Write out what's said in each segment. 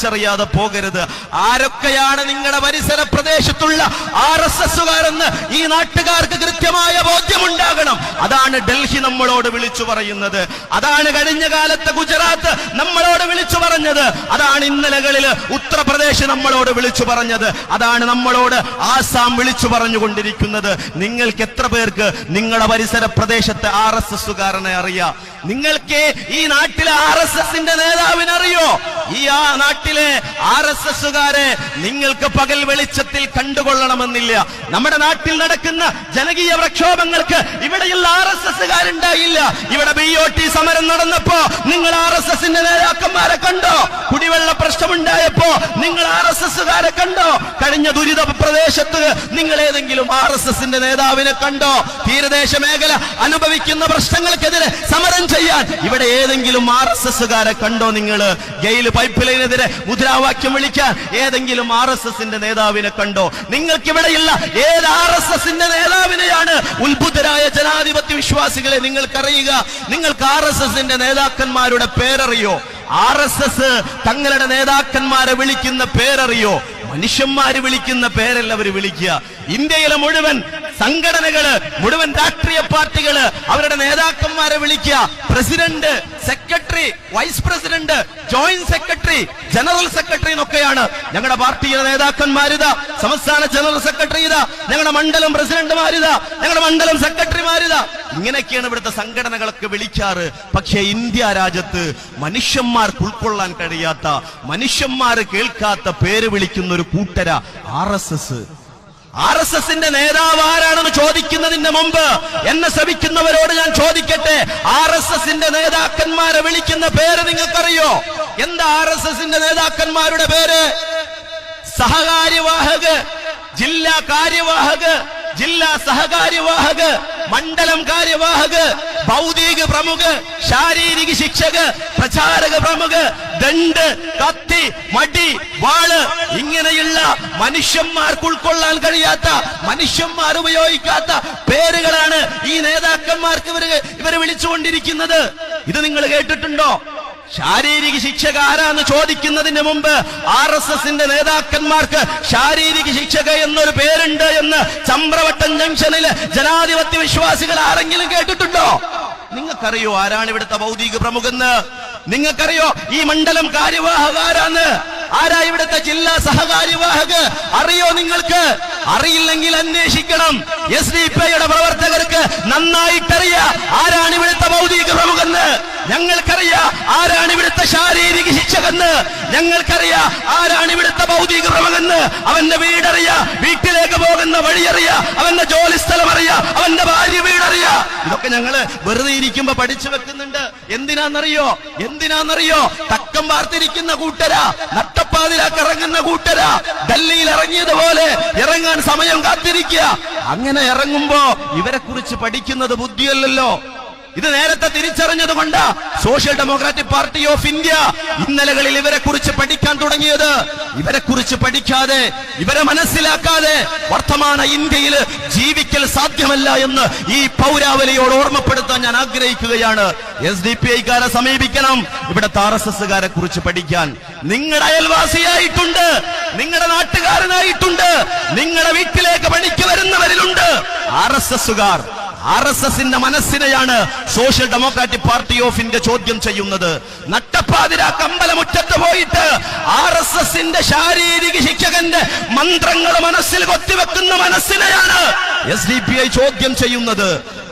തിരിച്ചറിയാതെ പോകരുത്. ആരൊക്കെയാണ് നിങ്ങളുടെ പരിസര പ്രദേശത്തുള്ള ആർ എസ് എസുകാരെന്ന് ഈ നാട്ടുകാർക്ക് കൃത്യമായ ബോധ്യമുണ്ടാകണം. അതാണ് ഡൽഹി നമ്മളോട് വിളിച്ചു പറയുന്നത്. അതാണ് കഴിഞ്ഞ കാലത്ത് ഗുജറാത്ത് നമ്മളോട് വിളിച്ചു പറഞ്ഞത്. അതാണ് ഇന്നലകളിൽ ഉത്തർപ്രദേശ് നമ്മളോട് വിളിച്ചു പറഞ്ഞത്. അതാണ് നമ്മളോട് ആസാം വിളിച്ചു പറഞ്ഞുകൊണ്ടിരിക്കുന്നത്. നിങ്ങൾക്ക് എത്ര പേർക്ക് നിങ്ങളുടെ പരിസര പ്രദേശത്തെ ആർ എസ് എസുകാരനെ അറിയാം? നിങ്ങൾക്ക് ഈ നാട്ടിലെ ആർ എസ് എസിന്റെ നേതാവിനെ അറിയോ ഈ ആ നാട്ടിലെ ആർ എസ് എസുകാരെ നിങ്ങൾക്ക് പകൽ വെളിച്ചത്തിൽ കണ്ടുകൊള്ളണമെന്നില്ല. നമ്മുടെ നാട്ടിൽ നടക്കുന്ന ജനകീയ പ്രക്ഷോഭങ്ങൾക്ക് ഇവിടെയുള്ള ആർ എസ് എസുകാരുണ്ടായില്ല ഇവിടെ ബി ഒ ടി സമരം നടന്നപ്പോ നിങ്ങൾ ആർ എസ് എസിന്റെ നേതാക്കന്മാരെ കണ്ടോ? കുടിവെള്ള പ്രശ്നമുണ്ടായപ്പോ നിങ്ങൾ ആർ എസ് എസുകാരെ കണ്ടോ? കഴിഞ്ഞ ദുരിത പ്രദേശത്ത് നിങ്ങൾ ഏതെങ്കിലും ആർ എസ് എസിന്റെ നേതാവിനെ കണ്ടോ? തീരദേശ മേഖല അനുഭവിക്കുന്ന പ്രശ്നങ്ങൾക്കെതിരെ സമരം ചെയ്യാൻ ഇവിടെ ഏതെങ്കിലും ആർ എസ് എസുകാരെ കണ്ടോ നിങ്ങൾ? ഗെയിൽ പൈപ്പ് ലൈനെതിരെ മുദ്രാവാക്യം വിളിക്കാൻ ഏതെങ്കിലും ആർ എസ് എസിന്റെ നേതാവിനെ കണ്ടോ? നിങ്ങൾക്ക് ഇവിടെയുള്ള ഏത് ആർ എസ് എസിന്റെ നേതാവിനെയാണ് ഉത്ഭുതരായ ജനാധിപത്യ വിശ്വാസികളെ നിങ്ങൾക്കറിയുക? നിങ്ങൾക്ക് ആർ എസ് എസിന്റെ നേതാക്കന്മാരുടെ പേരറിയോ? ആർ എസ് എസ് തങ്ങളുടെ നേതാക്കന്മാരെ വിളിക്കുന്ന പേരറിയോ? മനുഷ്യന്മാര് വിളിക്കുന്ന പേരല്ല അവർ വിളിക്കുക. ഇന്ത്യയിലെ മുഴുവൻ സംഘടനകൾ മുഴുവൻ രാഷ്ട്രീയ പാർട്ടികൾ അവരുടെ നേതാക്കന്മാരെ വിളിക്കുക. President secretary vice president joint secretary general secretary എന്നൊക്കെയാണ് ഞങ്ങളുടെ പാർട്ടിയുടെ നേതാക്കന്മാരിതാ സംസ്ഥാന ജനറൽ സെക്രട്ടറി ഇതാ. ഞങ്ങളുടെ മണ്ഡലം പ്രസിഡന്റുമാരിതാ ഞങ്ങളുടെ മണ്ഡലം സെക്രട്ടറിമാരിതാ ഇങ്ങനെയൊക്കെയാണ് ഇവിടുത്തെ സംഘടനകളൊക്കെ വിളിക്കാറ്. പക്ഷേ ഇന്ത്യ രാജ്യത്ത് മനുഷ്യന്മാർക്ക് ഉൾക്കൊള്ളാൻ കഴിയാത്ത മനുഷ്യന്മാര് കേൾക്കാത്ത പേര് വിളിക്കുന്ന ഒരു കൂട്ടര R S S. R S എസിന്റെ നേതാവ് ആരാണെന്ന് ചോദിക്കുന്നതിന് മുമ്പ് എന്നെ ശ്രമിക്കുന്നവരോട് ഞാൻ ചോദിക്കട്ടെ. ആർ എസ് എസിന്റെ നേതാക്കന്മാരെ വിളിക്കുന്ന പേര് നിങ്ങൾക്കറിയോ? എന്താ ആർ എസ് എസിന്റെ നേതാക്കന്മാരുടെ പേര്? സഹകാര്യവാഹക് ജില്ലാ കാര്യവാഹക് ജില്ലാ സഹകാര്യവാഹക്. മണ്ഡലം കാര്യവാഹക് ഭൗതിക പ്രമുഖ് ശാരീരിക ശിക്ഷക് പ്രചാരക പ്രമുഖ് ദണ്ട് കത്തി മടി വാൾ ഇങ്ങനെയുള്ള മനുഷ്യന്മാർക്ക് ഉൾക്കൊള്ളാൻ കഴിയാത്ത മനുഷ്യന്മാർ ഉപയോഗിക്കാത്ത പേരുകളാണ് ഈ നേതാക്കന്മാർക്ക് ഇവർ ഇവരെ വിളിച്ചുകൊണ്ടിരിക്കുന്നത്. ഇത് നിങ്ങൾ കേട്ടിട്ടുണ്ടോ? ശാരീരിക ശിക്ഷക ആരാന്ന് ചോദിക്കുന്നതിന് മുമ്പ് ആർ എസ് എസിന്റെ നേതാക്കന്മാർക്ക് ശാരീരിക ശിക്ഷക എന്നൊരു പേരുണ്ട് എന്ന് ചമ്പ്രവട്ടം ജംഗ്ഷനിൽ ജനാധിപത്യ വിശ്വാസികൾ ആരെങ്കിലും കേട്ടിട്ടുണ്ടോ? നിങ്ങൾക്കറിയോ ആരാണ് ഇവിടുത്തെ ഭൗതിക പ്രമുഖെന്ന്? നിങ്ങൾക്കറിയോ ഈ മണ്ഡലം കാര്യവാഹകാരാണ്? ആരാ ഇവിടുത്തെ ജില്ലാ സഹകാര്യവാഹക്? അറിയോ നിങ്ങൾക്ക്? അറിയില്ലെങ്കിൽ അന്വേഷിക്കണം. എസ് ഡി പി ഐയുടെ പ്രവർത്തകർക്ക് നന്നായിട്ടറിയാ ആരാണ് ഇവിടുത്തെ ഭൗതിക പ്രമുഖെന്ന്. ഞങ്ങൾക്കറിയാ ആരാണ് ഇവിടുത്തെ ശാരീരിക ശിക്ഷകെന്ന്. ഞങ്ങൾക്കറിയാ ആരാണ് ഇവിടുത്തെ ഭൗതിക പ്രമുഖെന്ന്. അവന്റെ വീടറിയ വീട്ടിലേക്ക് പോകുന്ന വഴിയറിയ അവന്റെ ജോലി സ്ഥലം അറിയാ അവന്റെ ഭാര്യ വീടറിയ. ഇതൊക്കെ ഞങ്ങൾ വെറുതെ ഇരിക്കുമ്പോ പഠിച്ചു വെക്കുന്നുണ്ട്. എന്തിനാന്നറിയോ? എന്തിനാന്നറിയോ? തക്കം വാർത്തിരിക്കുന്ന കൂട്ടരാ നട്ടപ്പാതിരാക്ക് ഇറങ്ങുന്ന കൂട്ടരാ. ഡൽഹിയിൽ ഇറങ്ങിയതുപോലെ ഇറങ്ങാൻ സമയം കാത്തിരിക്കുക. അങ്ങനെ ഇറങ്ങുമ്പോ ഇവരെ കുറിച്ച് പഠിക്കുന്നത് ബുദ്ധിയല്ലല്ലോ. ഇത് നേരത്തെ തിരിച്ചറിഞ്ഞത് കൊണ്ട് social democratic party of India ഇന്നലകളിൽ ഇവരെ കുറിച്ച് പഠിക്കാൻ തുടങ്ങിയത്. ഇവരെ കുറിച്ച് പഠിക്കാതെ ഇവരെ മനസ്സിലാക്കാതെ വർത്തമാന ഇന്ത്യയിൽ ജീവിക്കൽ സാധ്യമല്ല എന്ന് ഈ പൗരാവലിയോട് ഓർമ്മപ്പെടുത്താൻ ഞാൻ ആഗ്രഹിക്കുകയാണ്. എസ് ഡി പി ഐക്കാരെ സമീപിക്കണം. ഇവിടെ ആർ എസ് എസ്സുകാരെ കുറിച്ച് പഠിക്കാൻ. നിങ്ങളുടെ അയൽവാസിയായിട്ടുണ്ട്. നിങ്ങളുടെ നാട്ടുകാരനായിട്ടുണ്ട്. നിങ്ങളുടെ വീട്ടിലേക്ക് പണിക്ക് വരുന്നവരിലുണ്ട്. ആർ എസ് എസുകാർ ആർ എസ് എസിന്റെ മനസ്സിനെയാണ് social democratic party of India ചോദ്യം ചെയ്യുന്നത്. നട്ടപ്പാതിര കമ്പലമുറ്റത്ത് പോയിട്ട് ആർ എസ് എസിന്റെ ശാരീരിക ശിക്ഷകന്റെ മന്ത്രങ്ങൾ മനസ്സിൽ കൊത്തിവെക്കുന്ന മനസ്സിനെയാണ് എസ് ഡി പി ഐ ചോദ്യം ചെയ്യുന്നത്.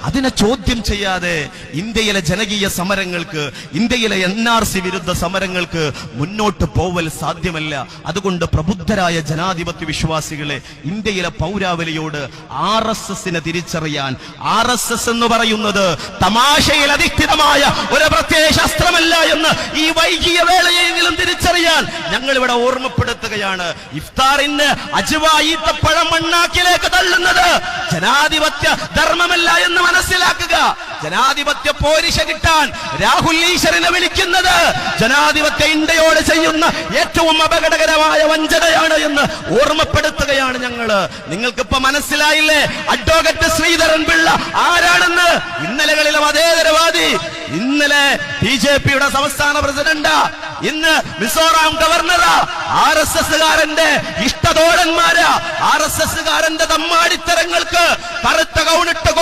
അതിനെ ചോദ്യം ചെയ്യാതെ ഇന്ത്യയിലെ ജനകീയ സമരങ്ങൾക്ക് ഇന്ത്യയിലെ എൻ ആർ സി വിരുദ്ധ സമരങ്ങൾക്ക് മുന്നോട്ട് പോവൽ സാധ്യമല്ല. അതുകൊണ്ട് പ്രബുദ്ധരായ ജനാധിപത്യ വിശ്വാസികളെ ഇന്ത്യയിലെ പൗരാവലിയോട് ആർ എസ് എസിനെ തിരിച്ചറിയാൻ ആർ എസ് എസ് എന്ന് പറയുന്നത് തമാശയിൽ അധിഷ്ഠിതമായ ഒരു പ്രത്യേക ശാസ്ത്രമല്ല എന്ന് ഈ വൈകിയ വേളയെങ്കിലും തിരിച്ചറിയാൻ ഞങ്ങൾ ഇവിടെ ഓർമ്മപ്പെടുത്തുകയാണ്. ഇഫ്താറിന് അജുവ ഈത്തപ്പഴം മണ്ണാക്കിലേക്ക് തള്ളുന്നത് ജനാധിപത്യ ധർമ്മമല്ല എന്ന് മനസ്സിലാക്കുക. ജനാധിപത്യ പോരിശ കിട്ടാൻ രാഹുൽ ഈശ്വരനെ വിളിക്കുന്നത് ജനാധിപത്യ ഇന്ത്യയോട് ചെയ്യുന്ന ഏറ്റവും അപകടകരമായ വഞ്ചനയാണ് എന്ന് ഓർമ്മപ്പെടുത്തുകയാണ് ഞങ്ങൾ. നിങ്ങൾക്കിപ്പോ മനസ്സിലായില്ലേ? അഡ്വക്കറ്റ് ശ്രീധരൻ പിള്ള ആരാണെന്ന്? ഇന്നലകളിലെ മതേതരവാദി ഇന്നലെ ബി ജെ പിയുടെ സംസ്ഥാന പ്രസിഡന്റ്. ഇന്ന് മിസോറാം ഗവർണറാ. ആർ എസ് എസ് കാരന്റെ ഇഷ്ടതോഴന്മാരാ. ആർ എസ് എസ് കാരന്റെ തമ്മാടിത്തരങ്ങൾക്ക് കറുത്ത കൗണിട്ട്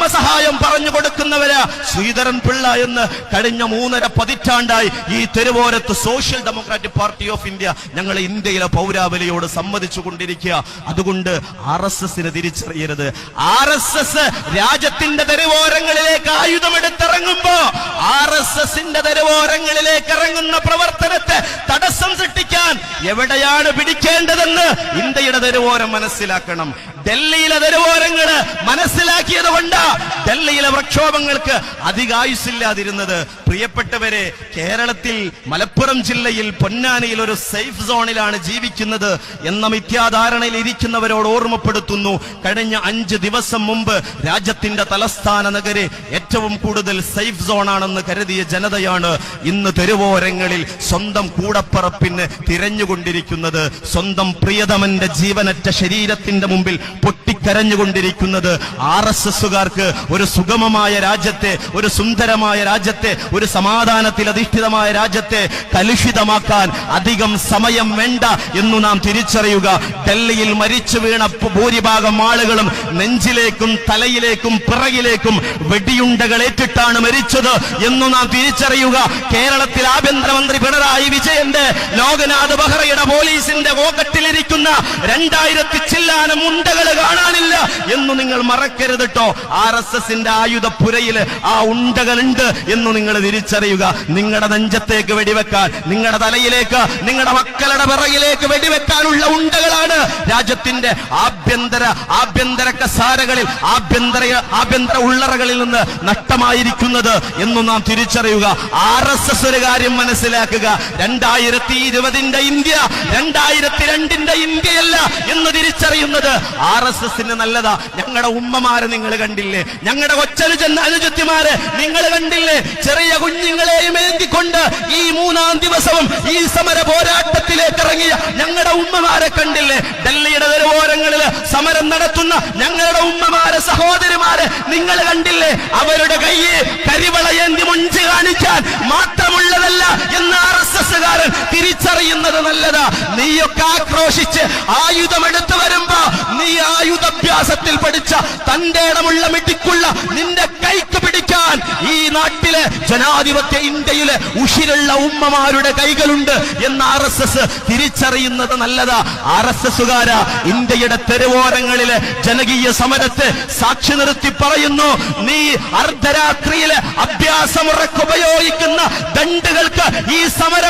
നിയമസഹായം പറഞ്ഞു കൊടുക്കുന്നവരാ ശ്രീധരൻ പിള്ള എന്ന് കഴിഞ്ഞ മൂന്നര പതിറ്റാണ്ടായി ഈ തെരുവോരത്ത് social democratic party of India ഞങ്ങൾ ഇന്ത്യയിലെ പൗരാവലിയോട് സമ്മതിച്ചു കൊണ്ടിരിക്കുക. അതുകൊണ്ട് ആർ എസ് എസിന് തിരിച്ചറിയരുത്. ആർ എസ് എസ് രാജ്യത്തിന്റെ തെരുവോരങ്ങളിലേക്ക് ആയുധമെടുത്തിറങ്ങുമ്പോ ആർ എസ് എസിന്റെ തെരുവോരങ്ങളിലേക്ക് ഇറങ്ങുന്ന പ്രവർത്തനത്തെ തടസ്സം സൃഷ്ടിക്കാൻ എവിടെയാണ് പിടിക്കേണ്ടതെന്ന് ഇന്ത്യയുടെ തെരുവോരം മനസ്സിലാക്കണം. ഡൽഹിയിലെ തെരുവോരങ്ങൾ മനസ്സിലാക്കിയത് കൊണ്ട് ഡൽഹിയിലെ പ്രക്ഷോഭങ്ങൾക്ക് അധികായുസില്ലാതിരുന്നത് പ്രിയപ്പെട്ടവരെ കേരളത്തിൽ മലപ്പുറം ജില്ലയിൽ പൊന്നാനിയിൽ ഒരു സേഫ് സോണിലാണ് ജീവിക്കുന്നത് എന്ന മിഥ്യാധാരണയിൽ ഇരിക്കുന്നവരോട് ഓർമ്മപ്പെടുത്തുന്നു. കഴിഞ്ഞ അഞ്ച് ദിവസം മുമ്പ് രാജ്യത്തിന്റെ തലസ്ഥാന നഗരി ഏറ്റവും കൂടുതൽ സേഫ് സോണാണെന്ന് കരുതിയ ജനതയാണ് ഇന്ന് തെരുവോരങ്ങളിൽ സ്വന്തം കൂടപ്പറപ്പിന് തിരഞ്ഞുകൊണ്ടിരിക്കുന്നത്. സ്വന്തം പ്രിയതമന്റെ ജീവനറ്റ ശരീരത്തിന്റെ മുമ്പിൽ പൊട്ടി പൊട്ടിക്കരഞ്ഞുകൊണ്ടിരിക്കുന്നത് ആർ എസ് എസുകാർക്ക് ഒരു സുഗമമായ രാജ്യത്തെ ഒരു സുന്ദരമായ രാജ്യത്തെ ഒരു സമാധാനത്തിൽ അധിഷ്ഠിതമായ രാജ്യത്തെ കലുഷിതമാക്കാൻ അധികം സമയം വേണ്ട എന്നു നാം തിരിച്ചറിയുക. ഡൽഹിയിൽ മരിച്ചു വീണ ഭൂരിഭാഗം ആളുകളും നെഞ്ചിലേക്കും തലയിലേക്കും പിറകിലേക്കും വെടിയുണ്ടകൾ ഏറ്റിട്ടാണ് മരിച്ചത് എന്നു നാം തിരിച്ചറിയുക. കേരളത്തിൽ ആഭ്യന്തരമന്ത്രി പിണറായി വിജയന്റെ ലോകനാഥ് ബെഹ്റയുടെ പോലീസിന്റെ പോക്കറ്റിലിരിക്കുന്ന രണ്ടായിരത്തി ചില്ലാനം ഉണ്ടകൾ കാണാനില്ല എന്ന് നിങ്ങൾ മറക്കരുത് കേട്ടോ ആർ എസ് എസിന്റെ ആയുധപ്പുരയിൽ ആ ഉണ്ടകളുണ്ട് എന്ന് നിങ്ങൾ തിരിച്ചറിയുക. നിങ്ങളുടെ നെഞ്ചത്തേക്ക് വെടിവെക്കാൻ നിങ്ങളുടെ തലയിലേക്ക് നിങ്ങളുടെ മക്കളുടെ പിറകിലേക്ക് വെടിവെക്കാനുള്ള ഉണ്ടകളാണ് രാജ്യത്തിന്റെ ആഭ്യന്തര ആഭ്യന്തര കസാരകളിൽ ആഭ്യന്തര ആഭ്യന്തര ഉള്ളറകളിൽ നിന്ന് നഷ്ടമായിരിക്കുന്നത് എന്ന് നാം തിരിച്ചറിയുക. ആർ എസ് എസ് ഒരു കാര്യം മനസ്സിലാക്കുക. രണ്ടായിരത്തി ഇരുപതിന്റെ ഇന്ത്യ രണ്ടായിരത്തി രണ്ടിന്റെ ഇന്ത്യയല്ല എന്ന് തിരിച്ചറിയുന്നത്. ആർ എസ് എസ് എസിന് നല്ലതാ. ഞങ്ങളുടെ ഉമ്മമാരെ നിങ്ങൾ കണ്ടില്ലേ? ഞങ്ങളുടെ കൊച്ചനുജൻ അനുജത്തിമാരെ നിങ്ങൾ കണ്ടില്ലേ? ചെറിയ കുഞ്ഞുങ്ങളെയും ഏന്തിക്കൊണ്ട് ഈ മൂന്നാം ദിവസവും ഈ സമര പോരാട്ടത്തിലേക്ക് ഇറങ്ങിയ ഞങ്ങളുടെ ഉമ്മമാരെ കണ്ടില്ലേ? ഡൽഹിയുടെ തെരുവോരങ്ങളിൽ സമരം നടത്തുന്ന ഞങ്ങളുടെ ഉമ്മമാരെ സഹോദരിമാരെ നിങ്ങൾ കണ്ടില്ലേ? അവരുടെ കയ്യെ കരിവളയേന്തി മുഞ്ച് കാണിക്കാൻ മാത്രമുള്ളതല്ല എന്ന് ആർ എസ് എസ്സുകാരൻ തിരിച്ചറിയുന്നത് നല്ലതാ. നീയൊക്കെ ആക്രോശിച്ച് ആയുധമെടുത്തു വരുമ്പോ നീ ആയുധാഭ്യാസത്തിൽ പഠിച്ച തന്റെ ഇടമുള്ള മിടിക്കുള്ള നിന്റെ കൈക്ക് പിടിക്കാൻ ഈ നാട്ടിലെ ജനാധിപത്യ ഇന്ത്യയിലെ ഉഷിരുള്ള ഉമ്മമാരുടെ കൈകളുണ്ട് എന്ന് ആർ എസ് എസ് തിരിച്ചറിയുന്നത് നല്ലതാ. ആർ എസ് എസുകാര ഇന്ത്യയുടെ തെരുവോരങ്ങളിലെ ജനകീയ സമരത്തെ സാക്ഷി നിർത്തി പറയുന്നു. നീ അർദ്ധരാത്രിയിലെ അഭ്യാസമുറക്ക് ഉപയോഗിക്കുന്ന ദണ്ടുകൾക്ക് ഈ സമര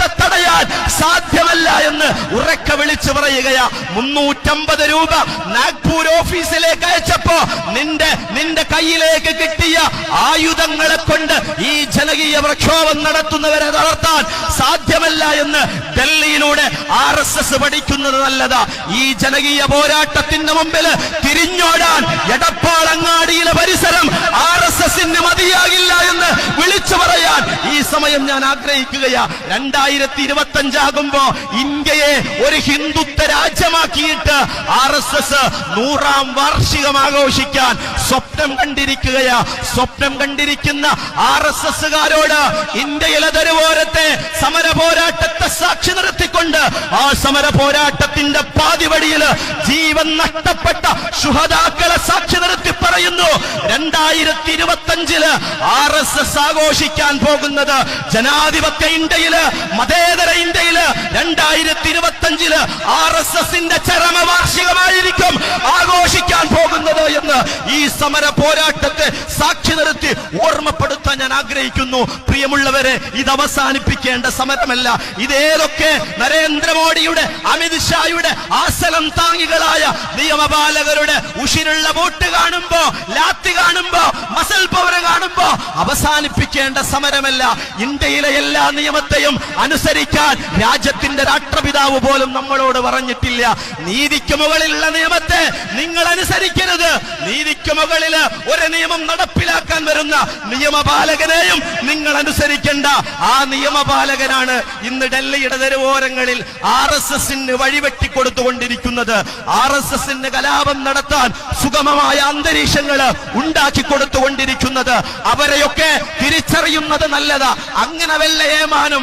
പോരാട്ടത്തെ തടയാൻ സാധ്യമല്ല എന്ന് ഉറക്ക വിളിച്ചു പറയുകയാ. മുന്നൂറ്റമ്പത് രൂപ നാഗ്പൂർ ഓഫീസിലേക്ക് അയച്ചപ്പോ നിന്റെ നിന്റെ കയ്യിലേക്ക് കിട്ടിയ ആയുധങ്ങളെ കൊണ്ട് ഈ ജനകീയ പ്രക്ഷോഭം നടത്തുന്നവരെ തളർത്താൻ സാധ്യമല്ല എന്ന് ഡൽഹിയിലൂടെ ആർ എസ് എസ് പഠിക്കുന്നത് നല്ലതാ. ഈ ജനകീയ പോരാട്ടത്തിന്റെ മുമ്പിൽ തിരിഞ്ഞോടാൻ എടപ്പാളങ്ങാടിയിലെ പരിസരം ആർ എസ് എസിന് മതിയാകില്ല എന്ന് വിളിച്ചു പറയാൻ ഈ സമയം ഞാൻ ആഗ്രഹിക്കുകയാ. രണ്ടായിരത്തി ഇരുപത്തി അഞ്ചാകുമ്പോ ഇന്ത്യയെ ഒരു ഹിന്ദുത്വ രാജ്യമാക്കിയിട്ട് ആർ എസ് എസ് നൂറാം വാർഷികം ആഘോഷിക്കാൻ സ്വപ്നം കണ്ടിരിക്കുകയാ. സ്വപ്നം കണ്ടിരിക്കുന്ന ആർ എസ് എസ്സുകാരോട് ഇന്ത്യയിലെ തെരുവോരത്തെ സമര പോരാട്ടത്തെ സാക്ഷി നിർത്തിക്കൊണ്ട് ആ സമര പോരാട്ടത്തിന്റെ പാതിവടിയിൽ ജീവൻ നഷ്ടപ്പെട്ട ശുഹതാക്കളെ സാക്ഷി നിർത്തി പറയുന്നു. രണ്ടായിരത്തി ഇരുപത്തി അഞ്ചിൽ ആർ എസ് എസ് ആഘോഷിക്കാൻ പോകുന്നത് ജനാധിപത്യ ഇന്ത്യയിൽ മതേതര ഇന്ത്യയിൽ രണ്ടായിരത്തി ഇരുപത്തി അഞ്ചിൽ ആർ എസ് എസിന്റെ ചരമ വാർഷികമായിരിക്കും ആഘോഷിക്കാൻ പോകുന്നത് എന്ന് ഈ സമര പോരാട്ടത്തെ സാക്ഷി നിർത്തി ഓർമ്മപ്പെടുത്താൻ ഞാൻ ആഗ്രഹിക്കുന്നു. പ്രിയമുള്ളവരെ ഇത് അവസാനിപ്പിക്കേണ്ട സമരമല്ല. ഇതേതൊക്കെ നരേന്ദ്രമോദിയുടെ അമിത്ഷായുടെ ആസലം താങ്ങികളായ നിയമപാലകരുടെ ഉഷിരുള്ള വോട്ട് കാണുമ്പോ ലാത്തി കാണുമ്പോ മസൽ പവർ കാണുമ്പോ അവസാനിപ്പിക്കേണ്ട സമരമല്ല. ഇന്ത്യയിലെ എല്ലാ നിയമത്തെയും അനുസരിക്കാൻ രാജ്യത്തിന്റെ രാഷ്ട്രപിതാവ് പോലും നമ്മളോട് പറഞ്ഞിട്ടില്ല. നീതിക്ക് മുകളിലുള്ള നിയമത്തെ നിങ്ങൾ അനുസരിക്കരുത്. നീതിക്ക് മുകളിൽ ഒരു നിയമം നടപ്പിലാക്കാൻ വരുന്ന നിയമപാലകനെയും നിങ്ങൾ അനുസരിക്കേണ്ട. ആ നിയമപാലകനാണ് ഇന്ന് ഡൽഹിയുടെ തെരുവോരങ്ങളിൽ ആർ എസ് എസിന് വഴിവെട്ടിക്കൊടുത്തുകൊണ്ടിരിക്കുന്നത്. ആർ എസ് എസിന് കലാപം നടത്താൻ സുഗമമായ അന്തരീക്ഷങ്ങൾ ഉണ്ടാക്കി കൊടുത്തുകൊണ്ടിരിക്കുന്നത്. അവരെയൊക്കെ തിരിച്ചറിയുന്നത് നല്ലതാ. അങ്ങനെ വല്ല ഏമാനും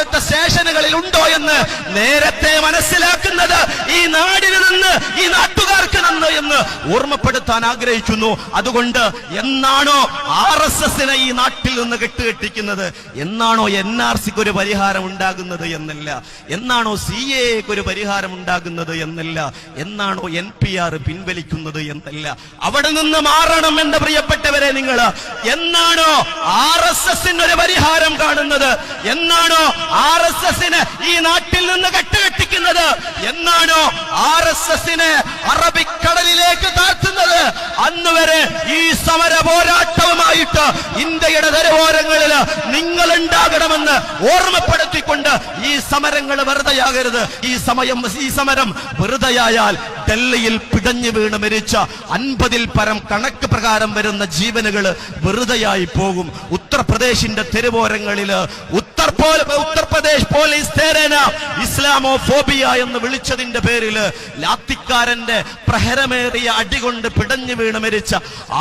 തൊട്ടടുത്ത സ്റ്റേഷനുകളിൽ ഉണ്ടോ എന്ന് നേരത്തെ മനസ്സിലാക്കുന്നത് ഈ നാടിന് നിന്ന് ഈ നാട്ടുകാർക്ക് നിന്ന് എന്ന് ഓർമ്മപ്പെടുത്താൻ ആഗ്രഹിക്കുന്നു. അതുകൊണ്ട് എന്നാണോ ആർ എസ് എസിനെ ഈ നാട്ടിൽ നിന്ന് കെട്ടുകെട്ടിക്കുന്നത്? എന്നാണോ എൻ ആർ സിക്ക് ഒരു പരിഹാരം ഉണ്ടാകുന്നത് എന്നല്ല? എന്നാണോ സി എക്ക് ഒരു പരിഹാരം ഉണ്ടാകുന്നത് എന്നല്ല? എന്നാണോ എൻ പി ആർ പിൻവലിക്കുന്നത് എന്നല്ല? അവിടെ നിന്ന് മാറണം എന്ന് പ്രിയപ്പെട്ടവരെ നിങ്ങൾ. എന്നാണോ ആർ എസ് എസിന് ഒരു പരിഹാരം കാണുന്നത്? എന്നാണോ ആർ എസ് എസിന് ഈ നാട്ടിൽ നിന്ന് കെട്ടുകെട്ടിക്കുന്നത് എന്നാണോ ആർ എസ് എസിന് അറബിക്കടലിലേക്ക് താഴ്ത്തുന്നത്? അന്ന് വരെ ഈ സമര പോരാട്ടവുമായിട്ട് ഇന്ത്യയുടെ തരവോരങ്ങളിൽ നിങ്ങൾ ഉണ്ടാകണമെന്ന് ഓർമ്മപ്പെടുത്തിക്കൊണ്ട് ഈ സമരങ്ങൾ വെറുതെയാകരുത്. ഈ സമയം ഈ സമരം വെറുതെയായാൽ ഡൽഹിയിൽ പിടഞ്ഞു വീണ് മരിച്ച അൻപതിൽ പരം കണക്ക് പ്രകാരം വരുന്ന ജീവനുകൾ വെറുതെയായി പോകും. ഉത്തർപ്രദേശിന്റെ തെരുവോരങ്ങളിൽ ഉത്തർപ്രദേശ് പോലീസ് സേന ഇസ്ലാമോ ഫോബിയ എന്ന് വിളിച്ചതിന്റെ പേരിൽ ലാത്തിക്കാരന്റെ പ്രഹരമേറിയ അടികൊണ്ട് പിടഞ്ഞു വീണ് മരിച്ച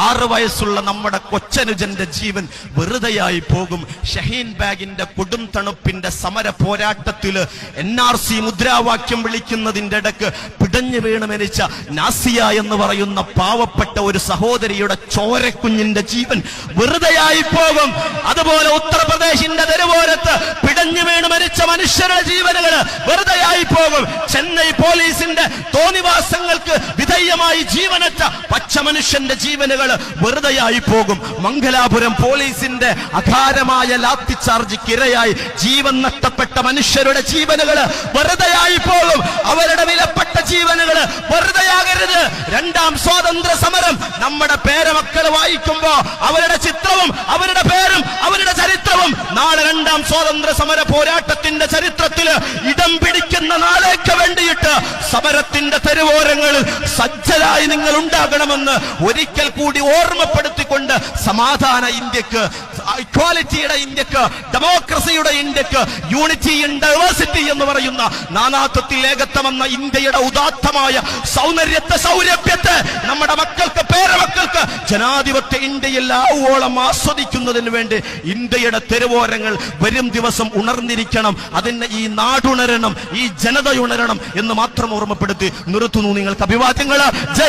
ആറു വയസ്സുള്ള നമ്മുടെ കൊച്ചനുജന്റെ ജീവൻ വെറുതെയായി പോകും. ഷഹീൻ ബാഗിന്റെ കൊടും തണുപ്പിന്റെ സമര പോരാട്ടത്തിൽ എൻ ആർ സി മുദ്രാവാക്യം വിളിക്കുന്നതിന്റെ ഇടയ്ക്ക് പിടഞ്ഞു വീണ് മരിച്ച നാസിയ എന്ന് പറയുന്ന പാവപ്പെട്ട ഒരു സഹോദരിയുടെ ചോരക്കുഞ്ഞിന്റെ ജീവൻ വെറുതെയായി പോകും. അതുപോലെ ഉത്തർപ്രദേശിന്റെ തെരുവോരത്ത് പിടഞ്ഞു വീണ് മരിച്ച മനുഷ്യരുടെ ജീവനുകൾ വെറുതെയായി പോകും. ചെന്നൈ പോലീസിന്റെ തോന്നിവാസങ്ങൾക്ക് വിധേയമായി ജീവനറ്റ പച്ച മനുഷ്യന്റെ ജീവനുകൾ വെറുതെയായി പോകും. മംഗലാപുരം പോലീസിന്റെ അകാരമായ ലാത്തി ചാർജിക്കിരയായി ജീവൻ നഷ്ടപ്പെട്ട മനുഷ്യരുടെ ജീവനുകൾ വെറുതെയായി പോകും. അവരുടെ വിലപ്പെട്ട ജീവനുകൾ വെറുതെയാകരുത്. രണ്ടാം സ്വാതന്ത്ര്യ സമരം നമ്മുടെ പേരമക്കൾ വായിക്കുമ്പോ അവരുടെ ചിത്രവും അവരുടെ പേരും അവരുടെ ചരിത്രവും നാളെ രണ്ടാം സ്വാതന്ത്ര്യ സമര പോരാട്ടത്തിന്റെ ചരിത്രത്തിൽ ഇടം പിടിക്കുന്ന നാളേക്ക് വേണ്ടിയിട്ട് സമരത്തിന്റെ തെരുവോരങ്ങളിൽ സജ്ജരായി നിങ്ങൾ ഉണ്ടാകണമെന്ന് ഒരിക്കൽ കൂടി ഓർമ്മപ്പെടുത്തിക്കൊണ്ട് സമാധാന ഇന്ത്യയ്ക്ക് ഇക്വാലിറ്റിയുടെ ഇന്ത്യയ്ക്ക് ഡെമോക്രസിയുടെ ഇന്ത്യയ്ക്ക് യൂണിറ്റി ഇൻ ഡൈവേഴ്സിറ്റി എന്ന് പറയുന്ന നാനാത്വത്തിൽ ഏകത്വമെന്ന ഇന്ത്യയുടെ ഉദാത്തമായ സൗന്ദര്യത്തെ സൗരഭ്യത്തെ നമ്മുടെ മക്കൾക്ക് പേരമക്കൾക്ക് ജനാധിപത്യ ഇന്ത്യയിൽ ആവോളം ആസ്വദിക്കുന്നതിന് വേണ്ടി ഇന്ത്യയുടെ തെരുവോരങ്ങൾ വരും ദിവസം ഉണർന്നിരിക്കണം. അതിന് ഈ നാടുണരണം ഈ ജനത ഉണരണം എന്ന് മാത്രം ഓർമ്മപ്പെടുത്തി നിർത്തുന്നു. നിങ്ങൾക്ക് അഭിവാദ്യങ്ങൾ ജയ്